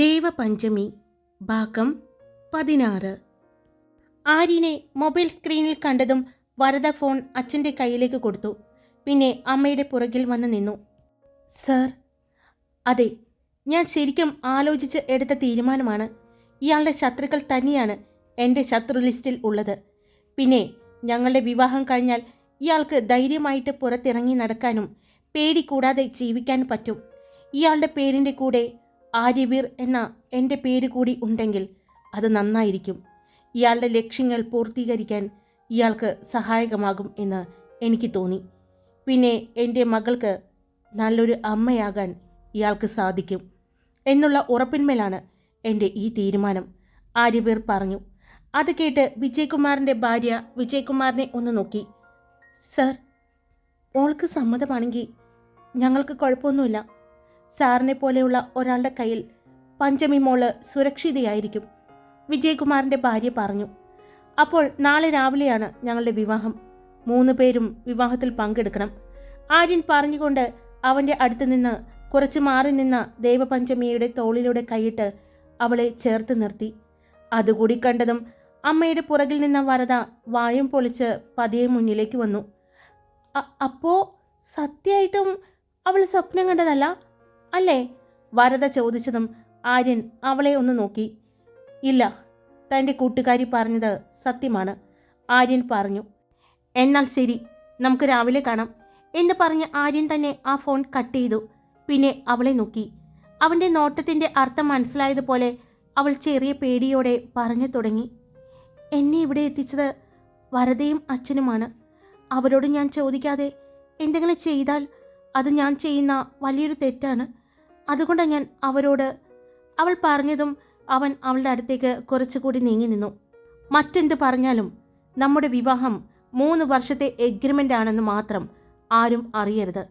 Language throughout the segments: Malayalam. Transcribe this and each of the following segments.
ദേവപഞ്ചമി ഭാഗം പതിനാറ്. ആര്യനെ മൊബൈൽ സ്ക്രീനിൽ കണ്ടതും വരദ ഫോൺ അച്ഛന്റെ കയ്യിലേക്ക് കൊടുത്തു. പിന്നെ അമ്മയുടെ പുറകിൽ വന്ന് നിന്നു. സർ അതെ ഞാൻ ശരിക്കും ആലോചിച്ച് എടുത്ത തീരുമാനമാണ്. ഇയാളുടെ ശത്രുക്കൾ തന്നെയാണ് എന്റെ ശത്രു ലിസ്റ്റിൽ ഉള്ളത്. പിന്നെ ഞങ്ങളുടെ വിവാഹം കഴിഞ്ഞാൽ ഇയാൾക്ക് ധൈര്യമായിട്ട് പുറത്തിറങ്ങി നടക്കാനും പേടി കൂടാതെ ജീവിക്കാൻ പറ്റും. ഇയാളുടെ പേരിന്റെ കൂടെ ആര്യവീർ എന്ന എന്റെ പേര് കൂടി ഉണ്ടെങ്കിൽ അത് നന്നായിരിക്കും. ഇയാളുടെ ലക്ഷ്യങ്ങൾ പൂർത്തീകരിക്കാൻ ഇയാൾക്ക് സഹായകമാകും എന്ന് എനിക്ക് തോന്നി. പിന്നെ എന്റെ മകൾക്ക് നല്ലൊരു അമ്മയാകാൻ ഇയാൾക്ക് സാധിക്കും എന്നുള്ള ഉറപ്പിന്മേലാണ് എന്റെ ഈ തീരുമാനം ആര്യവീർ പറഞ്ഞു. അത് കേട്ട് വിജയകുമാറിന്റെ ഭാര്യ വിജയ്കുമാറിനെ ഒന്ന് നോക്കി. സർ ഓൾക്ക് സമ്മതമാണെങ്കിൽ ഞങ്ങൾക്ക് കുഴപ്പമൊന്നുമില്ല. സാറിനെ പോലെയുള്ള ഒരാളുടെ കയ്യിൽ പഞ്ചമി മോൾ സുരക്ഷിതയായിരിക്കും. വിജയകുമാറിന്റെ ഭാര്യ പറഞ്ഞു അപ്പോൾ നാളെ രാവിലെയാണ് ഞങ്ങളുടെ വിവാഹം. മൂന്ന് പേരും വിവാഹത്തിൽ പങ്കെടുക്കണം. ആര്യൻ പറഞ്ഞുകൊണ്ട് അവന്റെ അടുത്ത് നിന്ന് കുറച്ച് മാറി നിന്ന ദേവപഞ്ചമിയുടെ തോളിലൂടെ കൈയിട്ട് അവളെ ചേർത്ത് നിർത്തി. അതുകൂടി കണ്ടതും അമ്മയുടെ പുറകിൽ നിന്ന വരത വായും പൊളിച്ച് പതിയെ മുന്നിലേക്ക് വന്നു. അപ്പോൾ അപ്പോ സത്യമായിട്ടും അവൾ സ്വപ്നം കണ്ടതല്ല? അല്ലേ? വരദ ചോദിച്ചതും ആര്യൻ അവളെ ഒന്ന് നോക്കി. ഇല്ല തന്റെ കൂട്ടുകാരി പറഞ്ഞത് സത്യമാണ്. ആര്യൻ പറഞ്ഞു എന്നാൽ ശരി നമുക്ക് രാവിലെ കാണാം എന്ന് പറഞ്ഞ് ആര്യൻ തന്നെ ആ ഫോൺ കട്ട് ചെയ്തു. പിന്നെ അവളെ നോക്കി. അവന്റെ നോട്ടത്തിന്റെ അർത്ഥം മനസ്സിലായതുപോലെ അവൾ ചെറിയ പേടിയോടെ പറഞ്ഞു തുടങ്ങി എന്നെ ഇവിടെ എത്തിച്ചത് വരതയും അച്ഛനുമാണ്. അവരോട് ഞാൻ ചോദിക്കാതെ എന്തെങ്കിലും ചെയ്താൽ അത് ഞാൻ ചെയ്യുന്ന വലിയൊരു തെറ്റാണ്. അതുകൊണ്ടാണ് ഞാൻ അവരോട് അവൾ പറഞ്ഞതും അവൻ അവളുടെ അടുത്തേക്ക് കുറച്ചുകൂടി നീങ്ങി നിന്നു. മറ്റെന്ത് പറഞ്ഞാലും നമ്മുടെ വിവാഹം മൂന്ന് വർഷത്തെ എഗ്രിമെന്റ് ആണെന്ന് മാത്രം ആരും അറിയരുത്.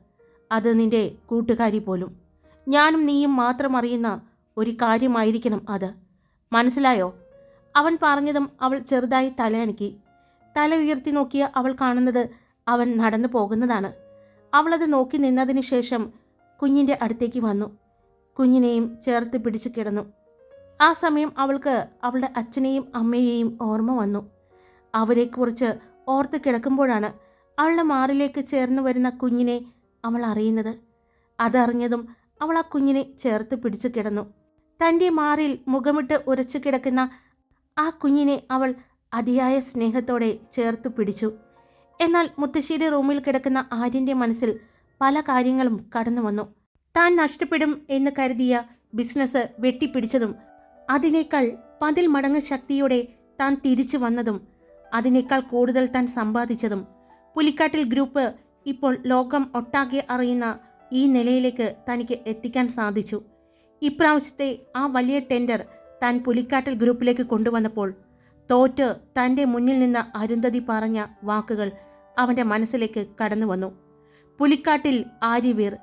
അത് നിന്റെ കൂട്ടുകാരി പോലും. ഞാനും നീയും മാത്രം അറിയുന്ന ഒരു കാര്യമായിരിക്കണം അത്. മനസ്സിലായോ? അവൻ പറഞ്ഞതും അവൾ ചെറുതായി തലയണക്കി തല ഉയർത്തി നോക്കിയ അവൾ കാണുന്നത് അവൻ നടന്നു പോകുന്നതാണ്. അവളത് നോക്കി നിന്നതിന് ശേഷം കുഞ്ഞിന്റെ അടുത്തേക്ക് വന്നു. കുഞ്ഞിനെയും ചേർത്ത് പിടിച്ചു കിടന്നു. ആ സമയം അവൾക്ക് അവളുടെ അച്ഛനെയും അമ്മയെയും ഓർമ്മ വന്നു. അവരെക്കുറിച്ച് ഓർത്ത് കിടക്കുമ്പോഴാണ് അവളുടെ മാറിലേക്ക് ചേർന്ന് വരുന്ന കുഞ്ഞിനെ അവൾ അറിയുന്നത്. അതറിഞ്ഞതും അവൾ ആ കുഞ്ഞിനെ ചേർത്ത് പിടിച്ചു കിടന്നു. തന്റെ മാറിൽ മുഖമിട്ട് ഉരച്ചു കിടക്കുന്ന ആ കുഞ്ഞിനെ അവൾ അതിയായ സ്നേഹത്തോടെ ചേർത്ത് പിടിച്ചു. എന്നാൽ മുത്തശ്ശിയുടെ റൂമിൽ കിടക്കുന്ന ആര്യന്റെ മനസ്സിൽ പല കാര്യങ്ങളും കടന്നു വന്നു. താൻ നഷ്ടപ്പെടും എന്ന് കരുതിയ ബിസിനസ് വെട്ടിപ്പിടിച്ചതും അതിനേക്കാൾ പതിൽ മടങ്ങ് ശക്തിയോടെ താൻ തിരിച്ചു വന്നതും അതിനേക്കാൾ കൂടുതൽ താൻ സമ്പാദിച്ചതും. പുലിക്കാട്ടിൽ ഗ്രൂപ്പ് ഇപ്പോൾ ലോകം ഒട്ടാകെ അറിയുന്ന ഈ നിലയിലേക്ക് തനിക്ക് എത്തിക്കാൻ സാധിച്ചു. ഇപ്രാവശ്യത്തെ ആ വലിയ ടെൻഡർ താൻ പുലിക്കാട്ടിൽ ഗ്രൂപ്പിലേക്ക് കൊണ്ടുവന്നപ്പോൾ തോറ്റ് തന്റെ മുന്നിൽ നിന്ന് അരുന്ധതി പറഞ്ഞ വാക്കുകൾ അവന്റെ മനസ്സിലേക്ക് കടന്നു വന്നു. പുലിക്കാട്ടിൽ ആര്യവീർ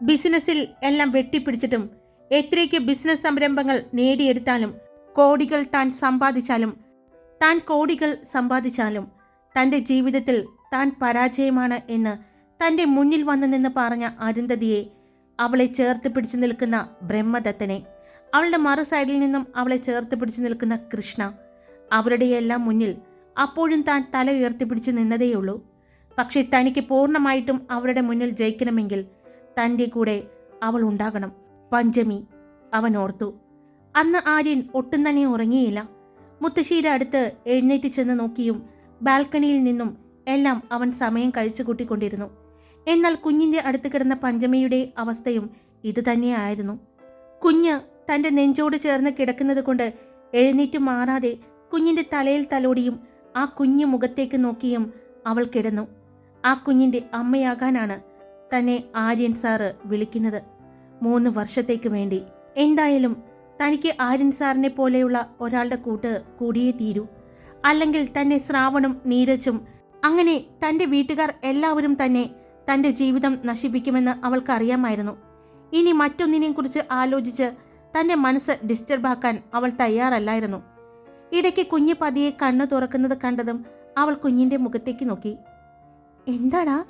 ബിസിനസ്സിൽ എല്ലാം വെട്ടിപ്പിടിച്ചിട്ടും എത്രയ്ക്ക് ബിസിനസ് സംരംഭങ്ങൾ നേടിയെടുത്താലും കോടികൾ താൻ സമ്പാദിച്ചാലും താൻ കോടികൾ സമ്പാദിച്ചാലും തന്റെ ജീവിതത്തിൽ താൻ പരാജയമാണ് എന്ന് തന്റെ മുന്നിൽ വന്നു നിന്ന് പറഞ്ഞ അരുന്ധതിയെ അവളെ ചേർത്ത് പിടിച്ചു നിൽക്കുന്ന ബ്രഹ്മദത്തനെ അവളുടെ മറു സൈഡിൽ നിന്നും അവളെ ചേർത്ത് പിടിച്ചു നിൽക്കുന്ന കൃഷ്ണ അവരുടെയെല്ലാം മുന്നിൽ അപ്പോഴും താൻ തല ഉയർത്തിപ്പിടിച്ചു നിന്നതേയുള്ളൂ. പക്ഷെ തനിക്ക് പൂർണമായിട്ടും അവരുടെ മുന്നിൽ ജയിക്കണമെങ്കിൽ തന്റെ കൂടെ അവൾ ഉണ്ടാകണം. പഞ്ചമി അവൻ ഓർത്തു. അന്ന് ആര്യൻ ഒട്ടും തന്നെ ഉറങ്ങിയില്ല. മുത്തശ്ശിയുടെ അടുത്ത് എഴുന്നേറ്റ് ചെന്ന് നോക്കിയും ബാൽക്കണിയിൽ നിന്നും എല്ലാം അവൻ സമയം കഴിച്ചു കൂട്ടിക്കൊണ്ടിരുന്നു. എന്നാൽ കുഞ്ഞിന്റെ അടുത്ത് കിടന്ന പഞ്ചമിയുടെ അവസ്ഥയും ഇതുതന്നെയായിരുന്നു കുഞ്ഞ് തന്റെ നെഞ്ചോട് ചേർന്ന് കിടക്കുന്നത് കൊണ്ട് എഴുന്നേറ്റ് മാറാതെ കുഞ്ഞിന്റെ തലയിൽ തലോടിയും ആ കുഞ്ഞു മുഖത്തേക്ക് നോക്കിയും അവൾ കിടന്നു. ആ കുഞ്ഞിന്റെ അമ്മയാകാനാണ് തന്നെ ആര്യൻ സാറ് വിളിക്കുന്നത്. മൂന്ന് വർഷത്തേക്ക് വേണ്ടി. എന്തായാലും തനിക്ക് ആര്യൻ സാറിനെ പോലെയുള്ള ഒരാളുടെ കൂട്ട് കൂടിയേ തീരൂ. അല്ലെങ്കിൽ തന്നെ ശ്രാവണും നീരജും അങ്ങനെ തന്റെ വീട്ടുകാർ എല്ലാവരും തന്നെ തന്റെ ജീവിതം നശിപ്പിക്കുമെന്ന് അവൾക്കറിയാമായിരുന്നു. ഇനി മറ്റൊന്നിനെയും കുറിച്ച് ആലോചിച്ച് തന്റെ മനസ്സ് ഡിസ്റ്റർബാക്കാൻ അവൾ തയ്യാറല്ലായിരുന്നു. ഇടയ്ക്ക് കുഞ്ഞ് പതിയെ കണ്ണു തുറക്കുന്നത് കണ്ടതും അവൾ കുഞ്ഞിന്റെ മുഖത്തേക്ക് നോക്കി. എന്താടാ?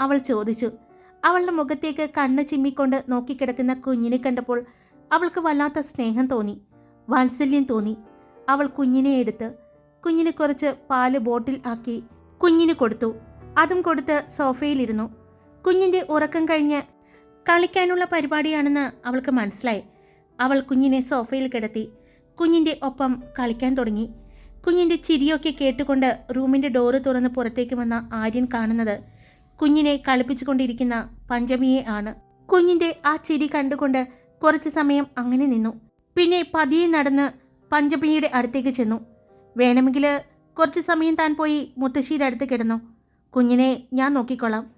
അവൾ ചോദിച്ചു. അവളുടെ മുഖത്തേക്ക് കണ്ണ് ചിമ്മിക്കൊണ്ട് നോക്കിക്കിടക്കുന്ന കുഞ്ഞിനെ കണ്ടപ്പോൾ അവൾക്ക് വല്ലാത്ത സ്നേഹം തോന്നി വാത്സല്യം തോന്നി. അവൾ കുഞ്ഞിനെ എടുത്ത് കുഞ്ഞിന് കുറച്ച് പാൽ ബോട്ടിൽ ആക്കി കുഞ്ഞിന് കൊടുത്തു. അതും കൊടുത്ത് സോഫയിലിരുന്നു. കുഞ്ഞിന്റെ ഉറക്കം കഴിഞ്ഞ് കളിക്കാനുള്ള പരിപാടിയാണെന്ന് അവൾക്ക് മനസ്സിലായി. അവൾ കുഞ്ഞിനെ സോഫയിൽ കിടത്തി കുഞ്ഞിന്റെ ഒപ്പം കളിക്കാൻ തുടങ്ങി. കുഞ്ഞിന്റെ ചിരിയൊക്കെ കേട്ടുകൊണ്ട് റൂമിന്റെ ഡോറ് തുറന്ന് പുറത്തേക്ക് വന്ന ആര്യൻ കാണുന്നത് കുഞ്ഞിനെ കളിപ്പിച്ചുകൊണ്ടിരിക്കുന്ന പഞ്ചമിയെ ആണ്. കുഞ്ഞിന്റെ ആ ചിരി കണ്ടുകൊണ്ട് കുറച്ച് സമയം അങ്ങനെ നിന്നു. പിന്നെ പതിയെ നടന്ന് പഞ്ചമിയുടെ അടുത്തേക്ക് ചെന്നു. വേണമെങ്കിൽ കുറച്ച് സമയം താൻ പോയി മുത്തശ്ശിയുടെ അടുത്ത് കിടന്നു. കുഞ്ഞിനെ ഞാൻ നോക്കിക്കൊള്ളാം.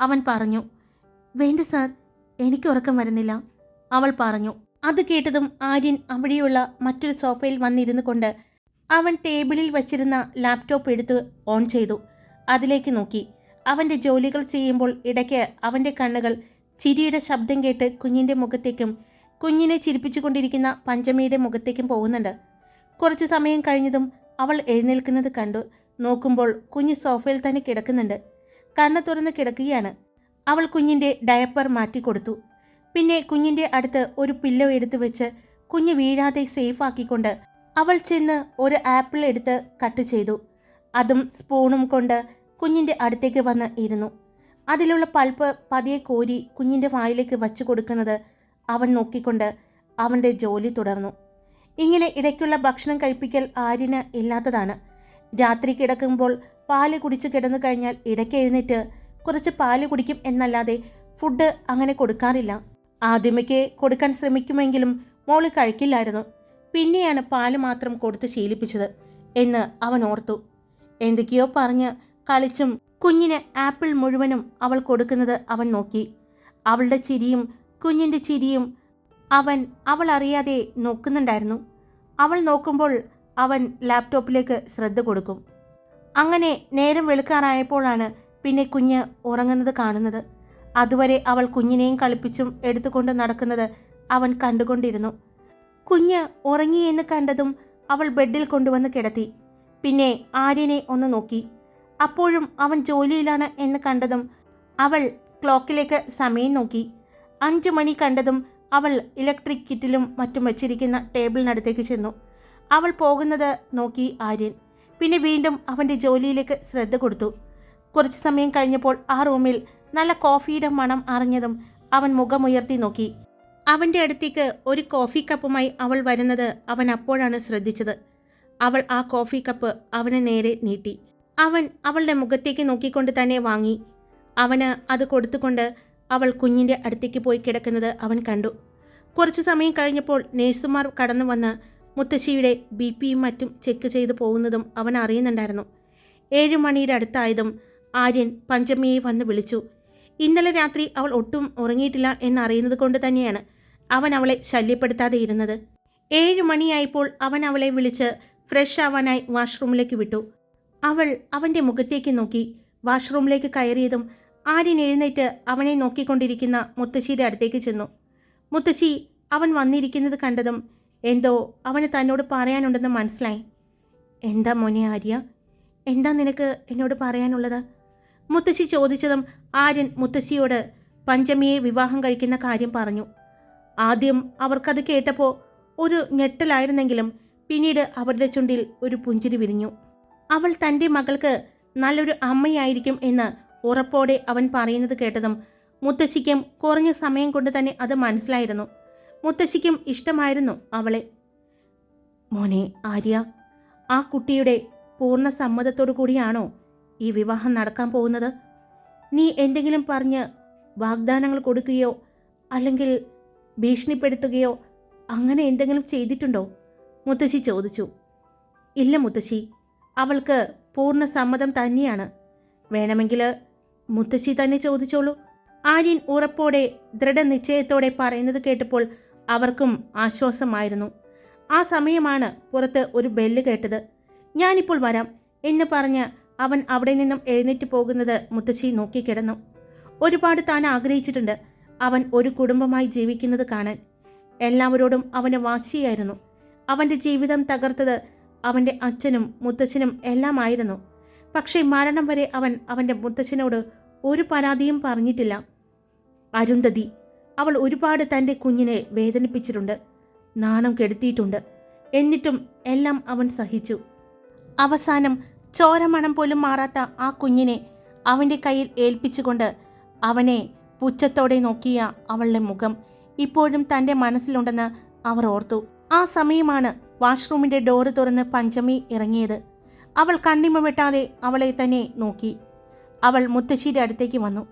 അവൻ പറഞ്ഞു വേണ്ട സാർ എനിക്ക് ഉറക്കം വരുന്നില്ല. അവൾ പറഞ്ഞു. അത് കേട്ടതും ആര്യൻ അവിടെയുള്ള മറ്റൊരു സോഫയിൽ വന്നിരുന്നു കൊണ്ട് അവൻ ടേബിളിൽ വച്ചിരുന്ന ലാപ്ടോപ്പ് എടുത്ത് ഓൺ ചെയ്തു. അതിലേക്ക് നോക്കി. അവന്റെ ജോലികൾ ചെയ്യുമ്പോൾ ഇടയ്ക്ക് അവന്റെ കണ്ണുകൾ ചിരിയുടെ ശബ്ദം കേട്ട് കുഞ്ഞിന്റെ മുഖത്തേക്കും കുഞ്ഞിനെ ചിരിപ്പിച്ചുകൊണ്ടിരിക്കുന്ന പഞ്ചമിയുടെ മുഖത്തേക്കും പോകുന്നുണ്ട്. കുറച്ച് സമയം കഴിഞ്ഞതും അവൾ എഴുന്നേൽക്കുന്നത് കണ്ടു. നോക്കുമ്പോൾ കുഞ്ഞ് സോഫയിൽ തന്നെ കിടക്കുന്നുണ്ട്. കണ്ണ് തുറന്ന് കിടക്കുകയാണ്. അവൾ കുഞ്ഞിന്റെ ഡയപ്പർ മാറ്റിക്കൊടുത്തു പിന്നെ കുഞ്ഞിന്റെ അടുത്ത് ഒരു പില്ലോ എടുത്തു വെച്ച് കുഞ്ഞ് വീഴാതെ സേഫ് ആക്കിക്കൊണ്ട് അവൾ ചെന്ന് ഒരു ആപ്പിൾ എടുത്ത് കട്ട് ചെയ്തു. അതും സ്പൂണും കൊണ്ട് കുഞ്ഞിന്റെ അടുത്തേക്ക് വന്ന് ഇരുന്നു. അതിലുള്ള പൾപ്പ് പതിയെ കോരി കുഞ്ഞിന്റെ വായിലേക്ക് വച്ചു കൊടുക്കുന്നത് അവൻ നോക്കിക്കൊണ്ട് അവന്റെ ജോലി തുടർന്നു. ഇങ്ങനെ ഇടയ്ക്കുള്ള ഭക്ഷണം കഴിപ്പിക്കൽ ആര്യന് ഇല്ലാത്തതാണ്. രാത്രി കിടക്കുമ്പോൾ പാൽ കുടിച്ച് കിടന്നു കഴിഞ്ഞാൽ ഇടയ്ക്ക് എഴുന്നേറ്റ് കുറച്ച് പാൽ കുടിക്കും എന്നല്ലാതെ ഫുഡ് അങ്ങനെ കൊടുക്കാറില്ല. ആദ്യമൊക്കെ കൊടുക്കാൻ ശ്രമിക്കുമെങ്കിലും മോൾ കഴിക്കില്ലായിരുന്നു. പിന്നെയാണ് പാൽ മാത്രം കൊടുത്ത് ശീലിപ്പിച്ചത് എന്ന് അവൻ ഓർത്തു. എന്തൊക്കെയോ പറഞ്ഞ് കളിച്ചും കുഞ്ഞിന് ആപ്പിൾ മുഴുവനും അവൾ കൊടുക്കുന്നത് അവൻ നോക്കി. അവളുടെ ചിരിയും കുഞ്ഞിന്റെ ചിരിയും അവൻ അവൾ അറിയാതെ നോക്കുന്നുണ്ടായിരുന്നു. അവൾ നോക്കുമ്പോൾ അവൻ ലാപ്ടോപ്പിലേക്ക് ശ്രദ്ധ കൊടുക്കും. അങ്ങനെ നേരം വെളുക്കാറായപ്പോഴാണ് പിന്നെ കുഞ്ഞ് ഉറങ്ങുന്നത് കാണുന്നത്. അതുവരെ അവൾ കുഞ്ഞിനെയും കളിപ്പിച്ചും എടുത്തുകൊണ്ട് നടക്കുന്നത് അവൻ കണ്ടുകൊണ്ടിരുന്നു. കുഞ്ഞ് ഉറങ്ങിയെന്ന് കണ്ടതും അവൾ ബെഡിൽ കൊണ്ടുവന്ന് കിടത്തി. പിന്നെ ആര്യനെ ഒന്ന് നോക്കി. അപ്പോഴും അവൻ ജോലിയിലാണ് എന്ന് കണ്ടതും അവൾ ക്ലോക്കിലേക്ക് സമയം നോക്കി. അഞ്ചു മണി കണ്ടതും അവൾ ഇലക്ട്രിക് കിറ്റിലും മറ്റും വച്ചിരിക്കുന്ന ടേബിളിനടുത്തേക്ക് ചെന്നു. അവൾ പോകുന്നത് നോക്കി ആര്യൻ. പിന്നെ വീണ്ടും അവന്റെ ജോലിയിലേക്ക് ശ്രദ്ധ കൊടുത്തു. കുറച്ച് സമയം കഴിഞ്ഞപ്പോൾ ആ റൂമിൽ നല്ല കോഫിയുടെ മണം അറിഞ്ഞതും അവൻ മുഖമുയർത്തി നോക്കി. അവന്റെ അടുത്തേക്ക് ഒരു കോഫി കപ്പുമായി അവൾ വരുന്നത് അവൻ അപ്പോഴാണ് ശ്രദ്ധിച്ചത്. അവൾ ആ കോഫി കപ്പ് അവന് നേരെ നീട്ടി. അവൻ അവളുടെ മുഖത്തേക്ക് നോക്കിക്കൊണ്ട് തന്നെ വാങ്ങി. അവന് അത് കൊടുത്തുകൊണ്ട് അവൾ കുഞ്ഞിന്റെ അടുത്തേക്ക് പോയി കിടക്കുന്നത് അവൻ കണ്ടു. കുറച്ച് സമയം കഴിഞ്ഞപ്പോൾ നേഴ്സുമാർ കടന്നു വന്ന് മുത്തശ്ശിയുടെ ബി പിയും മറ്റും ചെക്ക് ചെയ്ത് പോകുന്നതും അവൻ അറിയുന്നുണ്ടായിരുന്നു. ഏഴ് മണിയുടെ അടുത്തായതും ആര്യൻ പഞ്ചമിയെ വന്ന് വിളിച്ചു. ഇന്നലെ രാത്രി അവൾ ഒട്ടും ഉറങ്ങിയിട്ടില്ല എന്നറിയുന്നത് കൊണ്ട് തന്നെയാണ് അവൻ അവളെ ശല്യപ്പെടുത്താതെ ഇരുന്നത്. ഏഴ് മണിയായപ്പോൾ അവൻ അവളെ വിളിച്ച് ഫ്രഷ് ആവാനായി വാഷ്റൂമിലേക്ക് വിട്ടു. അവൾ അവന്റെ മുഖത്തേക്ക് നോക്കി. വാഷ്റൂമിലേക്ക് കയറിയതും ആര്യൻ എഴുന്നേറ്റ് അവനെ നോക്കിക്കൊണ്ടിരിക്കുന്ന മുത്തശ്ശിയുടെ അടുത്തേക്ക് ചെന്നു. മുത്തശ്ശി അവൻ വന്നിരിക്കുന്നത് കണ്ടതും എന്തോ അവന് തന്നോട് പറയാനുണ്ടെന്ന് മനസ്സിലായി. എന്താ മോനെ ആര്യ? എന്താ നിനക്ക് എന്നോട് പറയാനുള്ളത്? മുത്തശ്ശി ചോദിച്ചതും ആര്യൻ മുത്തശ്ശിയോട് പഞ്ചമിയെ വിവാഹം കഴിക്കുന്ന കാര്യം പറഞ്ഞു. ആദ്യം അവർക്കത് കേട്ടപ്പോൾ ഒരു ഞെട്ടലായിരുന്നെങ്കിലും പിന്നീട് അവരുടെ ചുണ്ടിൽ ഒരു പുഞ്ചിരി വിരിഞ്ഞു. അവൾ തന്റെ മകൾക്ക് നല്ലൊരു അമ്മയായിരിക്കും എന്ന് ഉറപ്പോടെ അവൻ പറയുന്നത് കേട്ടതും മുത്തശ്ശിക്കും കുറഞ്ഞ സമയം കൊണ്ട് തന്നെ അത് മനസ്സിലായിരുന്നു. മുത്തശ്ശിക്കും ഇഷ്ടമായിരുന്നു അവളെ. മോനെ ആര്യ ആ കുട്ടിയുടെ പൂർണ സമ്മതത്തോടു കൂടിയാണോ ഈ വിവാഹം നടക്കാൻ പോകുന്നത്? നീ എന്തെങ്കിലും പറഞ്ഞ് വാഗ്ദാനങ്ങൾ കൊടുക്കുകയോ അല്ലെങ്കിൽ ഭീഷണിപ്പെടുത്തുകയോ അങ്ങനെ എന്തെങ്കിലും ചെയ്തിട്ടുണ്ടോ? മുത്തശ്ശി ചോദിച്ചു. ഇല്ല മുത്തശ്ശി അവൾക്ക് പൂർണ സമ്മതം തന്നെയാണ്. വേണമെങ്കിൽ മുത്തശ്ശി തന്നെ ചോദിച്ചോളൂ. ആര്യൻ ഉറപ്പോടെ ദൃഢനിശ്ചയത്തോടെ പറയുന്നത് കേട്ടപ്പോൾ അവർക്കും ആശ്വാസമായിരുന്നു. ആ സമയമാണ് പുറത്ത് ഒരു ബെല്ല് കേട്ടത്. ഞാനിപ്പോൾ വരാം എന്ന് പറഞ്ഞ് അവൻ അവിടെ നിന്നും എഴുന്നേറ്റ് പോകുന്നത് മുത്തശ്ശി നോക്കിക്കിടന്നു. ഒരുപാട് താൻ ആഗ്രഹിച്ചിട്ടുണ്ട് അവൻ ഒരു കുടുംബമായി ജീവിക്കുന്നത് കാണാൻ. എല്ലാവരോടും അവന് വാശിയായിരുന്നു. അവന്റെ ജീവിതം തകർത്തത് അവന്റെ അച്ഛനും മുത്തച്ഛനും എല്ലാമായിരുന്നു പക്ഷേ മരണം വരെ അവൻ അവന്റെ മുത്തച്ഛനോട് ഒരു പരാതിയും പറഞ്ഞിട്ടില്ല. അരുന്ധതി അവൾ ഒരുപാട് തന്റെ കുഞ്ഞിനെ വേദനിപ്പിച്ചിട്ടുണ്ട്. നാണം കെടുത്തിയിട്ടുണ്ട്. എന്നിട്ടും എല്ലാം അവൻ സഹിച്ചു. അവസാനം ചോരമണം പോലും മാറാത്ത ആ കുഞ്ഞിനെ അവന്റെ കയ്യിൽ ഏൽപ്പിച്ചുകൊണ്ട് അവനെ പുച്ഛത്തോടെ നോക്കിയ അവളുടെ മുഖം ഇപ്പോഴും തന്റെ മനസ്സിലുണ്ടെന്ന് അവർ ഓർത്തു. ആ സമയമാണ് വാഷ്റൂമിന്റെ ഡോറ് തുറന്ന് പഞ്ചമി ഇറങ്ങിയത്. അവൾ കണ്ണിമ വെട്ടാതെ അവളെ തന്നെ നോക്കി. അവൾ മുത്തശ്ശിയുടെ അടുത്തേക്ക് വന്നു.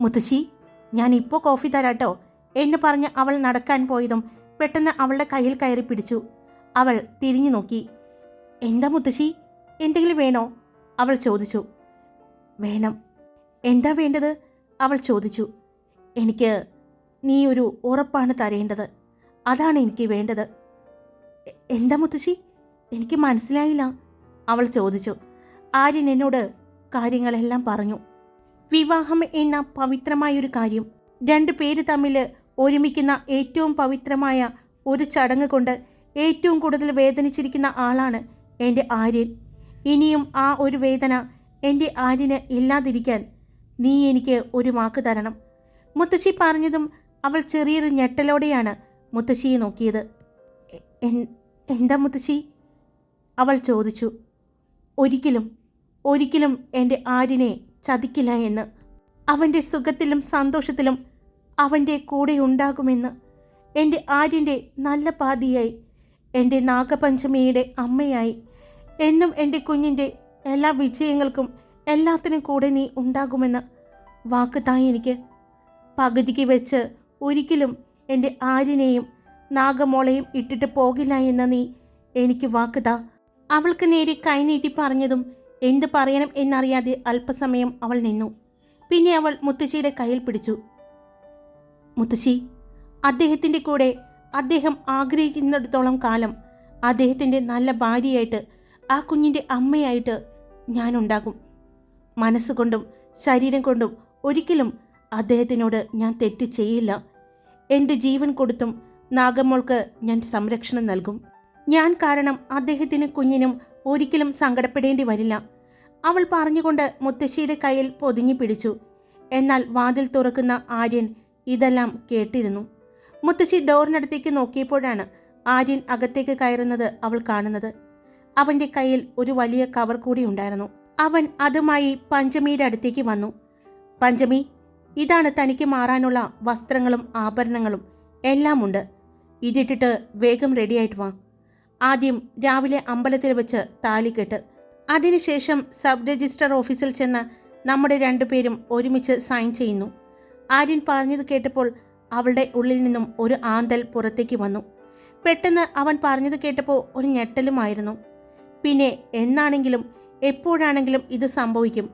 മുത്തശ്ശി ഞാൻ ഇപ്പോൾ കോഫി തരാട്ടോ എന്ന് പറഞ്ഞ് അവൾ നടക്കാൻ പോയതും പെട്ടെന്ന് അവളുടെ കയ്യിൽ കയറി പിടിച്ചു. അവൾ തിരിഞ്ഞു നോക്കി. എന്താ മുത്തശ്ശി? എന്തെങ്കിലും വേണോ? അവൾ ചോദിച്ചു. വേണം. എന്താ വേണ്ടത്? അവൾ ചോദിച്ചു. എനിക്ക് നീ ഒരു ഉറപ്പാണ് തരേണ്ടത്. അതാണ് എനിക്ക് വേണ്ടത്. എന്താ മുത്തശ്ശി? എനിക്ക് മനസ്സിലായില്ല. അവൾ ചോദിച്ചു. ആര്യൻ എന്നോട് കാര്യങ്ങളെല്ലാം പറഞ്ഞു. വിവാഹം എന്ന പവിത്രമായൊരു കാര്യം. രണ്ട് പേര് തമ്മിൽ ഒരുമിക്കുന്ന ഏറ്റവും പവിത്രമായ ഒരു ചടങ്ങ് കൊണ്ട് ഏറ്റവും കൂടുതൽ വേദനിച്ചിരിക്കുന്ന ആളാണ് എന്റെ ആര്യൻ. ഇനിയും ആ ഒരു വേദന എന്റെ ആര്യന് ഇല്ലാതിരിക്കാൻ നീ എനിക്ക് ഒരു വാക്ക് തരണം. മുത്തശ്ശി പറഞ്ഞതും അവൾ ചെറിയൊരു ഞെട്ടലോടെയാണ് മുത്തശ്ശിയെ നോക്കിയത്. എന്താ മുത്തശ്ശി? അവൾ ചോദിച്ചു. ഒരിക്കലും ഒരിക്കലും എന്റെ ആര്യനെ ചതിക്കില്ല എന്ന്. അവന്റെ സുഖത്തിലും സന്തോഷത്തിലും അവന്റെ കൂടെ ഉണ്ടാകുമെന്ന്. എന്റെ ആര്യന്റെ നല്ല പാതിയായി. എന്റെ നാഗപഞ്ചമിയുടെ അമ്മയായി. എന്നും എന്റെ കുഞ്ഞിന്റെ എല്ലാ വിജയങ്ങൾക്കും എല്ലാത്തിനും കൂടെ നീ ഉണ്ടാകുമെന്ന് വാക്ക് തായി എനിക്ക് പകുതിക്ക് വെച്ച് ഒരിക്കലും എന്റെ ആര്യനെയും നാഗമോളയും ഇട്ടിട്ട് പോകില്ല എന്ന നീ എനിക്ക് വാക്ക് താ. അവൾക്ക് നേരെ കൈനീട്ടി പറഞ്ഞതും എന്ത് പറയണം എന്നറിയാതെ അല്പസമയം അവൾ നിന്നു. പിന്നെ അവൾ മുത്തശ്ശിയുടെ കയ്യിൽ പിടിച്ചു. മുത്തശ്ശി അദ്ദേഹത്തിന്റെ കൂടെ അദ്ദേഹം ആഗ്രഹിക്കുന്നിടത്തോളം കാലം അദ്ദേഹത്തിന്റെ നല്ല ഭാര്യയായിട്ട് ആ കുഞ്ഞിന്റെ അമ്മയായിട്ട് ഞാനുണ്ടാകും. മനസ്സുകൊണ്ടും ശരീരം കൊണ്ടും ഒരിക്കലും അദ്ദേഹത്തിനോട് ഞാൻ തെറ്റ് ചെയ്യില്ല. എന്റെ ജീവൻ കൊടുത്തും നാഗമ്മോൾക്ക് ഞാൻ സംരക്ഷണം നൽകും. ഞാൻ കാരണം അദ്ദേഹത്തിന് കുഞ്ഞിനും ഒരിക്കലും സങ്കടപ്പെടേണ്ടി വരില്ല. അവൾ പറഞ്ഞുകൊണ്ട് മുത്തശ്ശിയുടെ കയ്യിൽ പൊതിഞ്ഞു പിടിച്ചു. എന്നാൽ വാതിൽ തുറക്കുന്ന ആര്യൻ ഇതെല്ലാം കേട്ടിരുന്നു. മുത്തശ്ശി ഡോറിനടുത്തേക്ക് നോക്കിയപ്പോഴാണ് ആര്യൻ അകത്തേക്ക് കയറുന്നത് അവൾ കാണുന്നത്. അവന്റെ കയ്യിൽ ഒരു വലിയ കവർ കൂടി ഉണ്ടായിരുന്നു. അവൻ അതുമായി പഞ്ചമിയുടെ അടുത്തേക്ക് വന്നു. പഞ്ചമി ഇതാണ് തനിക്ക് മാറാനുള്ള വസ്ത്രങ്ങളും ആഭരണങ്ങളും എല്ലാം ഉണ്ട് ഇതിട്ടിട്ട് വേഗം റെഡിയായിട്ട് വാ. ആദ്യം രാവിലെ അമ്പലത്തിൽ വെച്ച് താലിക്കെട്ട് അതിനുശേഷം സബ് രജിസ്ട്രാർ ഓഫീസിൽ ചെന്ന് നമ്മുടെ രണ്ടുപേരും ഒരുമിച്ച് സൈൻ ചെയ്യുന്നു. ആര്യൻ പറഞ്ഞത് കേട്ടപ്പോൾ അവളുടെ ഉള്ളിൽ നിന്നും ഒരു ആന്തൽ പുറത്തേക്ക് വന്നു. പെട്ടെന്ന് അവൻ പറഞ്ഞത് കേട്ടപ്പോൾ ഒരു ഞെട്ടലുമായിരുന്നു. പിന്നെ എന്നാണെങ്കിലും എപ്പോഴാണെങ്കിലും ഇത് സംഭവിക്കും.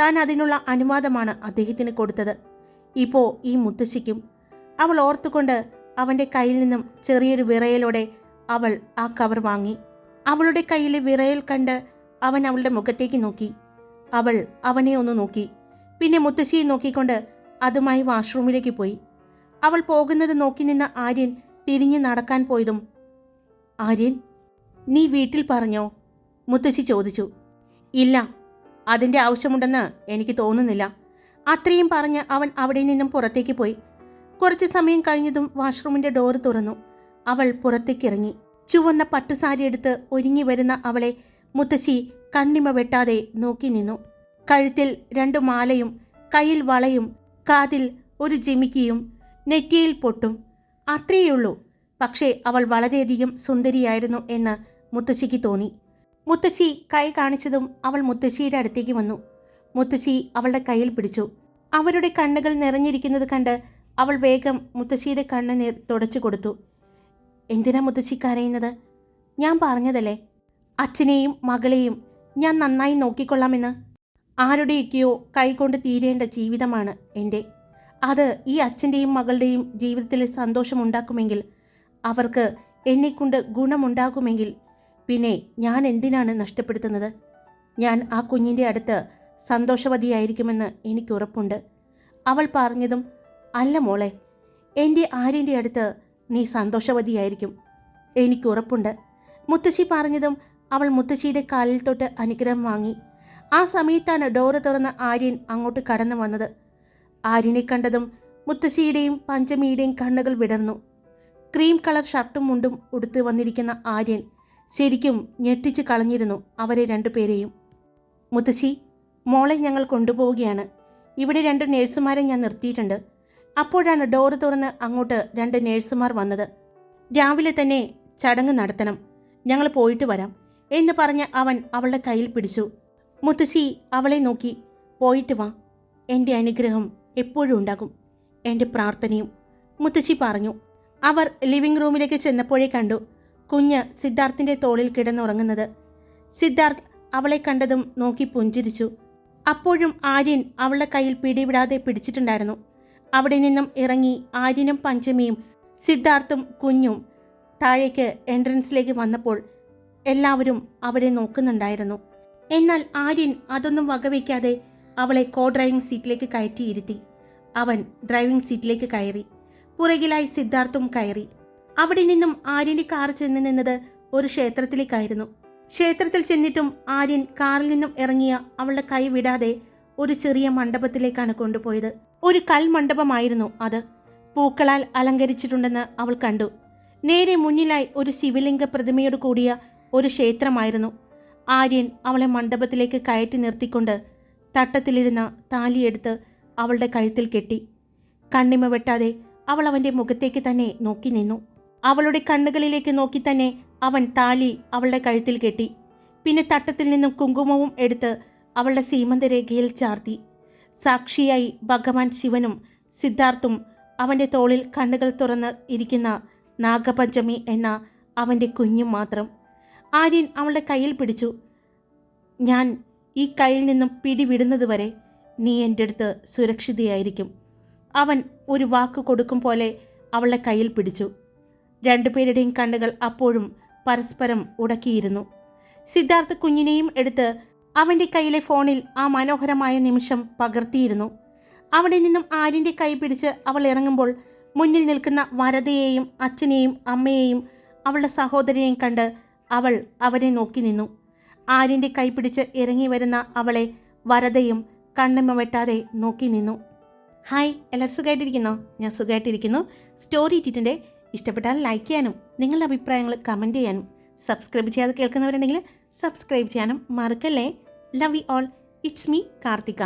താൻ അതിനുള്ള അനുവാദമാണ് അദ്ദേഹത്തിന് കൊടുത്തത്. ഇപ്പോൾ ഈ മുത്തശ്ശിക്കും. അവൾ ഓർത്തുകൊണ്ട് അവന്റെ കയ്യിൽ നിന്നും ചെറിയൊരു വിറയലോടെ അവൾ ആ കവർ വാങ്ങി. അവളുടെ കയ്യിലെ വിറയൽ കണ്ട് അവൻ അവളുടെ മുഖത്തേക്ക് നോക്കി. അവൾ അവനെ ഒന്ന് നോക്കി. പിന്നെ മുത്തശ്ശിയെ നോക്കിക്കൊണ്ട് അതുമായി വാഷ്റൂമിലേക്ക് പോയി. അവൾ പോകുന്നത് നോക്കി നിന്ന ആര്യൻ തിരിഞ്ഞു നടക്കാൻ പോയതും ആര്യൻ നീ വീട്ടിൽ പറഞ്ഞോ? മുത്തശ്ശി ചോദിച്ചു ഇല്ല അതിന്റെ ആവശ്യമുണ്ടെന്ന് എനിക്ക് തോന്നുന്നില്ല. അത്രയും പറഞ്ഞ് അവൻ അവിടെ നിന്നും പുറത്തേക്ക് പോയി. കുറച്ച് സമയം കഴിഞ്ഞതും വാഷ്റൂമിന്റെ ഡോറ് തുറന്നു. അവൾ പുറത്തേക്കിറങ്ങി. ചുവന്ന പട്ടുസാരി എടുത്ത് ഒരുങ്ങി വരുന്ന അവളെ മുത്തശ്ശി കണ്ണിമ വെട്ടാതെ നോക്കി നിന്നു. കഴുത്തിൽ രണ്ടു മാലയും കയ്യിൽ വളയും കാതിൽ ഒരു ജിമിക്കിയും നെറ്റിയിൽ പൊട്ടും. അത്രയേയുള്ളൂ. പക്ഷേ അവൾ വളരെയധികം സുന്ദരിയായിരുന്നു എന്ന് മുത്തശ്ശിക്ക് തോന്നി. മുത്തശ്ശി കൈ കാണിച്ചതും അവൾ മുത്തശ്ശിയുടെ അടുത്തേക്ക് വന്നു. മുത്തശ്ശി അവളുടെ കയ്യിൽ പിടിച്ചു. അവരുടെ കണ്ണുകൾ നിറഞ്ഞിരിക്കുന്നത് കണ്ട് അവൾ വേഗം മുത്തശ്ശിയുടെ കണ്ണ് തുടച്ചു കൊടുത്തു. എന്തിനാ മുത്തശ്ശി കരയുന്നത്? ഞാൻ പറഞ്ഞതല്ലേ? അച്ഛനെയും മകളെയും ഞാൻ നന്നായി നോക്കിക്കൊള്ളാമെന്ന്. ആരുടെയൊക്കെയോ കൈകൊണ്ട് തീരേണ്ട ജീവിതമാണ് എന്റെ. അത് ഈ അച്ഛന്റെയും മകളുടെയും ജീവിതത്തിൽ സന്തോഷമുണ്ടാക്കുമെങ്കിൽ അവർക്ക് എന്നെക്കൊണ്ട് ഗുണമുണ്ടാകുമെങ്കിൽ പിന്നെ ഞാൻ എന്തിനാണ് നഷ്ടപ്പെടുത്തുന്നത്? ഞാൻ ആ കുഞ്ഞിന്റെ അടുത്ത് സന്തോഷവതിയായിരിക്കുമെന്ന് എനിക്ക് ഉറപ്പുണ്ട്. അവൾ പറഞ്ഞതും അല്ല മോളെ എന്റെ ആര്യന്റെ അടുത്ത് നീ സന്തോഷവതിയായിരിക്കും. എനിക്ക് ഉറപ്പുണ്ട്. മുത്തശ്ശി പറഞ്ഞതും അവൾ മുത്തശ്ശിയുടെ കാലിൽ തൊട്ട് അനുഗ്രഹം വാങ്ങി. ആ സമയത്താണ് ഡോറ് തുറന്ന ആര്യൻ അങ്ങോട്ട് കടന്നു വന്നത്. ആര്യനെ കണ്ടതും മുത്തശ്ശിയുടെയും പഞ്ചമിയുടെയും കണ്ണുകൾ വിടർന്നു. ക്രീം കളർ ഷർട്ടും മുണ്ടും ഉടുത്ത് വന്നിരിക്കുന്ന ആര്യൻ ശരിക്കും ഞെട്ടിച്ച് കളഞ്ഞിരുന്നു അവരെ രണ്ടുപേരെയും. മുത്തശ്ശി മോളെ ഞങ്ങൾ കൊണ്ടുപോവുകയാണ്. ഇവിടെ രണ്ട് നേഴ്സുമാരെ ഞാൻ നിർത്തിയിട്ടുണ്ട്. അപ്പോഴാണ് ഡോറ് തുറന്ന് അങ്ങോട്ട് രണ്ട് നേഴ്സുമാർ വന്നത്. രാവിലെ തന്നെ ചടങ്ങ് നടത്തണം. ഞങ്ങൾ പോയിട്ട് വരാം എന്ന് പറഞ്ഞ് അവൻ അവളുടെ കയ്യിൽ പിടിച്ചു. മുത്തശ്ശി അവളെ നോക്കി പോയിട്ട് വാ. എന്റെ അനുഗ്രഹം എപ്പോഴും ഉണ്ടാകും. എന്റെ പ്രാർത്ഥനയും മുത്തശ്ശി പറഞ്ഞു. അവർ ലിവിംഗ് റൂമിലേക്ക് ചെന്നപ്പോഴേ കണ്ടു കുഞ്ഞ് സിദ്ധാർത്ഥിന്റെ തോളിൽ കിടന്നുറങ്ങുന്നത്. സിദ്ധാർത്ഥ് അവളെ കണ്ടതും നോക്കി പുഞ്ചിരിച്ചു. അപ്പോഴും ആര്യൻ അവളുടെ കയ്യിൽ പിടിവിടാതെ പിടിച്ചിട്ടുണ്ടായിരുന്നു. അവിടെ നിന്നും ഇറങ്ങി ആര്യനും പഞ്ചമിയും സിദ്ധാർത്ഥും കുഞ്ഞും താഴേക്ക് എൻട്രൻസിലേക്ക് വന്നപ്പോൾ എല്ലാവരും അവരെ നോക്കുന്നുണ്ടായിരുന്നു. എന്നാൽ ആര്യൻ അതൊന്നും വകവയ്ക്കാതെ അവളെ കോ ഡ്രൈവിംഗ് സീറ്റിലേക്ക് കയറ്റിയിരുത്തി. അവൻ ഡ്രൈവിംഗ് സീറ്റിലേക്ക് കയറി. പുറകിലായി സിദ്ധാർത്ഥും കയറി. അവിടെ നിന്നും ആര്യന്റെ കാർ ചെന്ന് നിന്നത് ഒരു ക്ഷേത്രത്തിലേക്കായിരുന്നു. ക്ഷേത്രത്തിൽ ചെന്നിട്ടും ആര്യൻ കാറിൽ നിന്നും ഇറങ്ങിയ അവളുടെ കൈ വിടാതെ ഒരു ചെറിയ മണ്ഡപത്തിലേക്കാണ് കൊണ്ടുപോയത്. ഒരു കൽമണ്ഡപമായിരുന്നു അത്. പൂക്കളാൽ അലങ്കരിച്ചിട്ടുണ്ടെന്ന് അവൾ കണ്ടു. നേരെ മുന്നിലായി ഒരു ശിവലിംഗ പ്രതിമയോട് കൂടിയ ഒരു ക്ഷേത്രമായിരുന്നു. ആര്യൻ അവളെ മണ്ഡപത്തിലേക്ക് കയറ്റി നിർത്തിക്കൊണ്ട് തട്ടത്തിലിരുന്ന താലിയെടുത്ത് അവളുടെ കഴുത്തിൽ കെട്ടി. കണ്ണിമ വെട്ടാതെ അവൾ അവന്റെ മുഖത്തേക്ക് തന്നെ നോക്കി നിന്നു. അവളുടെ കണ്ണുകളിലേക്ക് നോക്കി തന്നെ അവൻ താലി അവളുടെ കഴുത്തിൽ കെട്ടി. പിന്നെ തട്ടത്തിൽ നിന്നും കുങ്കുമവും എടുത്ത് അവളുടെ സീമന്തരേഖയിൽ ചാർത്തി. സാക്ഷിയായി ഭഗവാൻ ശിവനും സിദ്ധാർത്ഥും അവന്റെ തോളിൽ കണ്ണുകൾ തുറന്ന് ഇരിക്കുന്ന നാഗപഞ്ചമി എന്ന അവന്റെ കുഞ്ഞും മാത്രം. ആര്യൻ അവളുടെ കയ്യിൽ പിടിച്ചു. ഞാൻ ഈ കയ്യിൽ നിന്നും പിടിവിടുന്നതുവരെ നീ എന്റെ അടുത്ത് സുരക്ഷിതയായിരിക്കും. അവൻ ഒരു വാക്ക് കൊടുക്കും പോലെ അവളുടെ കയ്യിൽ പിടിച്ചു. രണ്ടുപേരുടെയും കണ്ണുകൾ അപ്പോഴും പരസ്പരം ഉടക്കിയിരുന്നു. സിദ്ധാർത്ഥ് കുഞ്ഞിനെയും എടുത്ത് അവന്റെ കയ്യിലെ ഫോണിൽ ആ മനോഹരമായ നിമിഷം പകർത്തിയിരുന്നു. അവിടെ നിന്നും ആര്യന്റെ കൈ പിടിച്ച് അവൾ ഇറങ്ങുമ്പോൾ മുന്നിൽ നിൽക്കുന്ന വരതയെയും അച്ഛനെയും അമ്മയെയും അവളുടെ സഹോദരനെയും കണ്ട് അവൾ അവരെ നോക്കി നിന്നു. ആര്യന്റെ കൈ പിടിച്ച് ഇറങ്ങി വരുന്ന അവളെ വരതയും കണ്ണിമ വെട്ടാതെ നോക്കി നിന്നു. ഹായ് എല്ലാവരും സുഖമായിട്ടിരിക്കുന്നോ? ഞാൻ സുഖമായിട്ടിരിക്കുന്നു. സ്റ്റോറി ഇട്ടിട്ടുണ്ട്. ഇഷ്ടപ്പെട്ടാൽ ലൈക്ക് ചെയ്യാനും നിങ്ങളുടെ അഭിപ്രായങ്ങൾ കമന്റ് ചെയ്യാനും സബ്സ്ക്രൈബ് ചെയ്യാതെ കേൾക്കുന്നവരുണ്ടെങ്കിൽ സബ്സ്ക്രൈബ് ചെയ്യാനും മറക്കല്ലേ? Love you all it's me Karthika.